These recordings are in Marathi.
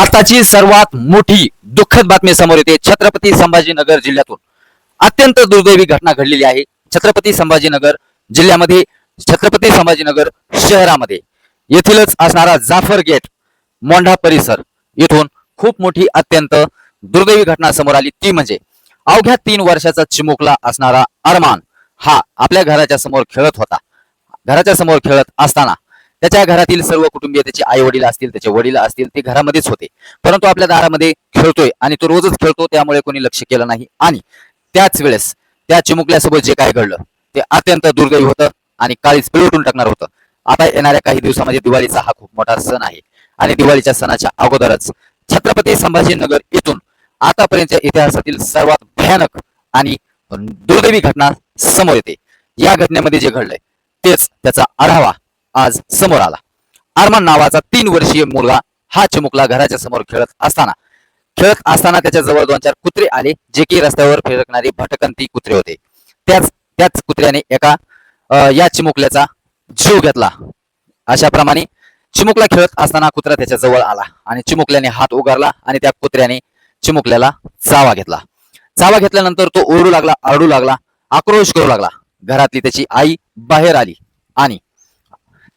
आताची सर्वात मोठी दुःखद बातमी समोर येते. छत्रपती संभाजीनगर जिल्ह्यातून अत्यंत दुर्दैवी घटना घडलेली आहे. छत्रपती संभाजीनगर जिल्ह्यामध्ये छत्रपती संभाजीनगर शहरामध्ये येथीलच असणारा जाफर गेट मोंढा परिसर येथून खूप मोठी अत्यंत दुर्दैवी घटना समोर आली. ती म्हणजे अवघ्या तीन वर्षाचा चिमुकला असणारा अरमान हा आपल्या घराच्या समोर खेळत होता. घराच्या समोर खेळत असताना त्याच्या घरातील सर्व कुटुंबीय त्याचे आई वडील असतील त्याचे वडील असतील ते घरामध्येच होते. परंतु आपल्या दारामध्ये खेळतोय आणि तो रोजच खेळतो त्यामुळे कोणी लक्ष केलं नाही. आणि त्याच वेळेस त्या चिमुकल्यासोबत जे काय घडलं ते अत्यंत दुर्दैवी होतं आणि काळीच पिळवटून टाकणार होतं. आता येणाऱ्या काही दिवसामध्ये दिवाळीचा हा खूप मोठा सण आहे. आणि दिवाळीच्या सणाच्या अगोदरच छत्रपती संभाजीनगर येथून आतापर्यंतच्या इतिहासातील सर्वात भयानक आणि दुर्दैवी घटना समोर येते. या घटनेमध्ये जे घडलंय तेच त्याचा आढावा आज समोर आला. अरमान नावाचा तीन वर्षीय मुलगा हा चिमुकला घराच्या समोर खेळत असताना. खेळत असताना त्याच्याजवळ दोन चार कुत्रे आले जे की रस्त्यावर फिरकणारी भटकंती कुत्रे होते. त्याच त्याच कुत्र्याने एका या चिमुकल्याचा जीव घेतला. अशा प्रमाणे चिमुकला खेळत असताना कुत्रा त्याच्याजवळ आला आणि चिमुकल्याने हात उगारला आणि त्या कुत्र्याने चिमुकल्याला चावा घेतला. चावा घेतल्यानंतर तो ओरडू लागला आरडू लागला आक्रोश करू लागला. घरातली त्याची आई बाहेर आली आणि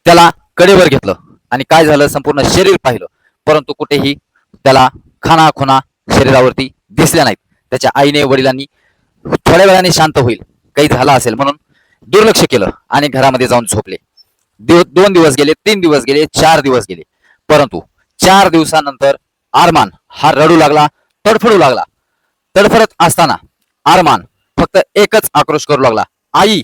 त्याला कडेवर घेतलं आणि काय झालं? संपूर्ण शरीर पाहिलं. परंतु कुठेही त्याला खाना खुना शरीरावरती दिसल्या नाहीत. त्याच्या आईने वडिलांनी थोड्या वेळाने शांत होईल. काही झालं असेल म्हणून दुर्लक्ष केलं आणि घरामध्ये जाऊन झोपले. दिव दोन दिवस गेले तीन दिवस गेले चार दिवस गेले. परंतु चार दिवसानंतर आरमान हा रडू लागला तडफडू लागला. तडफडत असताना आरमान फक्त एकच आक्रोश करू लागला. आई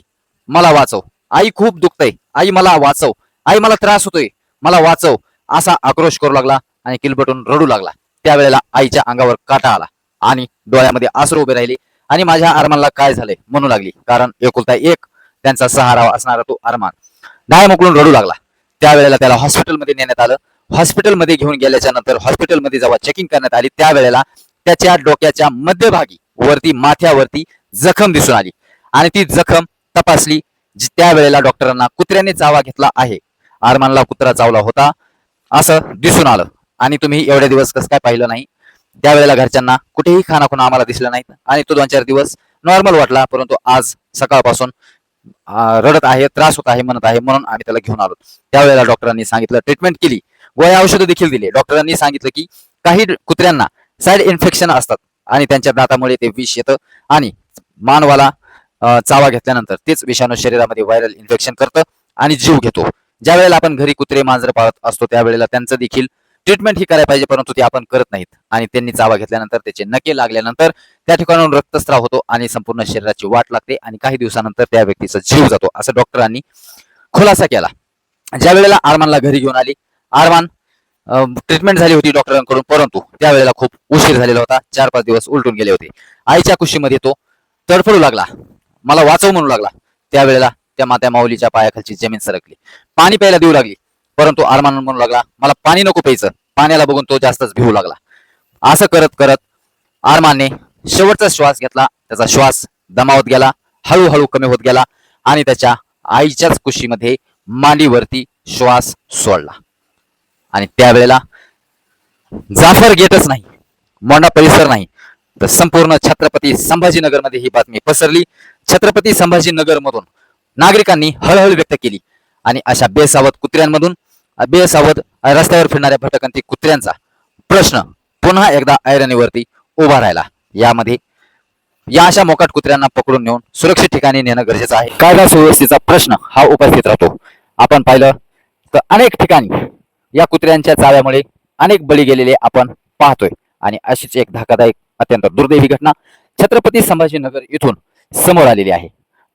मला वाचव. आई खूप दुखतय. आई मला वाचव. आई मला त्रास होतोय. मला वाचव असा आक्रोश करू लागला आणि किलबटून रडू लागला. त्यावेळेला आईच्या अंगावर काटा आला आणि डोळ्यामध्ये आसरू उभे राहिले आणि माझ्या अरमानला काय झाले म्हणू लागली. कारण एकुलता एक त्यांचा सहारा असणारा तो अरमान डाय मोकळून रडू लागला. त्यावेळेला त्याला हॉस्पिटलमध्ये नेण्यात आलं. हॉस्पिटलमध्ये घेऊन गेल्याच्यानंतर हॉस्पिटलमध्ये जेव्हा चेकिंग करण्यात आली त्यावेळेला त्याच्या डोक्याच्या मध्यभागी वरती माथ्यावरती जखम दिसून आली. आणि ती जखम तपासली त्यावेळेला डॉक्टरांना कुत्र्याने चावा घेतला आहे. आरमानला कुत्रा चावला होता. असं दिसून आलं. आणि तुम्ही एवढे दिवस कसं काय पाहिलं नाही? त्यावेळेला घरच्यांना कुठेही खानाखुना आम्हाला दिसलं नाही आणि तो दोन चार दिवस नॉर्मल वाटला परंतु आज सकाळपासून रडत आहे त्रास होत आहे म्हणत आहे म्हणून आम्ही त्याला घेऊन आलो. त्यावेळेला डॉक्टरांनी सांगितलं ट्रीटमेंट केली. गोळ्या औषधं देखील दिली. डॉक्टरांनी सांगितलं की काही कुत्र्यांना साईड इन्फेक्शन असतात. आणि त्यांच्या दातामुळे ते विष येतं. आणि मानवाला चावा घेतल्यानंतर तेच विषाणू शरीरामध्ये व्हायरल इन्फेक्शन करतं आणि जीव घेतो. ज्या वेळेला आपण घरी कुत्रे मांजर पाळत असतो त्यावेळेला त्यांचं देखील ट्रीटमेंट ही करायला पाहिजे परंतु ते आपण करत नाहीत. आणि त्यांनी चावा घेतल्यानंतर त्याचे नके लागल्यानंतर त्या ठिकाणाहून रक्तस्राव होतो आणि संपूर्ण शरीराची वाट लागते आणि काही दिवसानंतर त्या व्यक्तीचा जीव जातो असं डॉक्टरांनी खुलासा केला. ज्या वेळेला आरमानला घरी घेऊन आली आरमान ट्रीटमेंट झाली होती डॉक्टरांकडून परंतु त्यावेळेला खूप उशीर झालेला होता चार पाच दिवस उलटून गेले होते. आईच्या कुशीमध्ये तो तडफडू लागला. मला वाचव म्हणू लागला. त्यावेळेला त्या मात्या माऊलीच्या पायाखालची जमीन सरकली. पाणी प्यायला देऊ लागली. परंतु आरमान म्हणू लागला मला पाणी नको प्यायचं. पाण्याला बघून तो जास्तच भिवू लागला. असं करत करत आरमानने शेवटचा श्वास घेतला. त्याचा श्वास दमावत गेला हळूहळू कमी होत गेला आणि त्याच्या आईच्याच कुशीमध्ये मांडीवरती श्वास सोडला. आणि त्यावेळेला जाफर गेटच नाही मोंडा परिसर नाही तर संपूर्ण छत्रपती संभाजीनगरमध्ये ही बातमी पसरली. छत्रपती संभाजीनगर मधून नागरिकांनी हळहळ व्यक्त केली. आणि अशा बेसावध कुत्र्यांमधून बेसावत बेसावध रस्त्यावर फिरणाऱ्या भटकंती कुत्र्यांचा प्रश्न पुन्हा एकदा ऐरणीवरती उभा राहिला. यामध्ये या अशा मोकाट कुत्र्यांना पकडून नेऊन सुरक्षित ठिकाणी नेणं गरजेचं आहे. कायदा सुव्यवस्थेचा प्रश्न हा उपस्थित राहतो. आपण पाहिलं तर अनेक ठिकाणी या कुत्र्यांच्या चाव्यामुळे अनेक बळी गेलेले आपण पाहतोय. आणि अशीच एक धक्कादायक अत्यंत दुर्दैवी घटना छत्रपती संभाजीनगर इथून समोर आलेली आहे.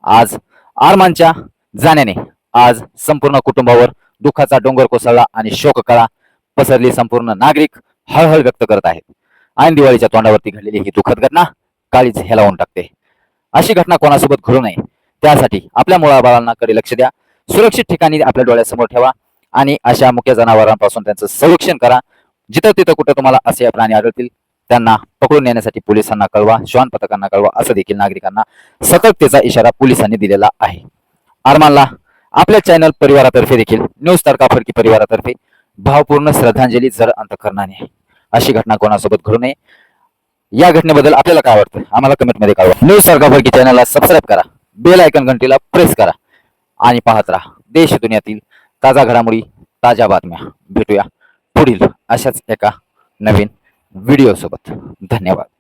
आज आरमानच्या जाण्याने आज संपूर्ण कुटुंबावर दुःखाचा डोंगर कोसळला आणि शोककळा पसरली संपूर्ण नागरिक हळहळ व्यक्त करत आहेत. ऐन दिवाळीच्या तोंडावरती घडलेली ही दुःखद घटना काळीच हेलावून टाकते. अशी घटना कोणासोबत घडू नये त्यासाठी आपल्या मुलाबाळांना कडे लक्ष द्या. सुरक्षित ठिकाणी आपल्या डोळ्यासमोर ठेवा आणि अशा मुख्य जनावरांपासून त्यांचं संरक्षण करा. जिथं तिथं कुठं तुम्हाला असे प्राणी आढळतील त्यांना पकडून नेण्यासाठी पोलिसांना कळवा श्वान पथकांना कळवा असं देखील नागरिकांना सतर्कतेचा इशारा पोलिसांनी दिलेला आहे. आरमानला आपल्या चॅनल परिवारातर्फे देखील न्यूज तडका फडकी परिवारातर्फे भावपूर्ण श्रद्धांजली जर अंतकरणाने अशी घटना कोणासोबत घडू नये या घटनेबद्दल आपल्याला काय वाटतं? आम्हाला कमेंटमध्ये कळवा. न्यूज सरकार फडकी चॅनलला सबस्क्राईब करा. बेल आयकॉन घंटीला प्रेस करा. आणि पाहत राहा. देश दुनियातील ताजा घडामोडी ताज्या बातम्या. भेटूया पुढील अशाच एका नवीन व्हिडिओसोबत. धन्यवाद.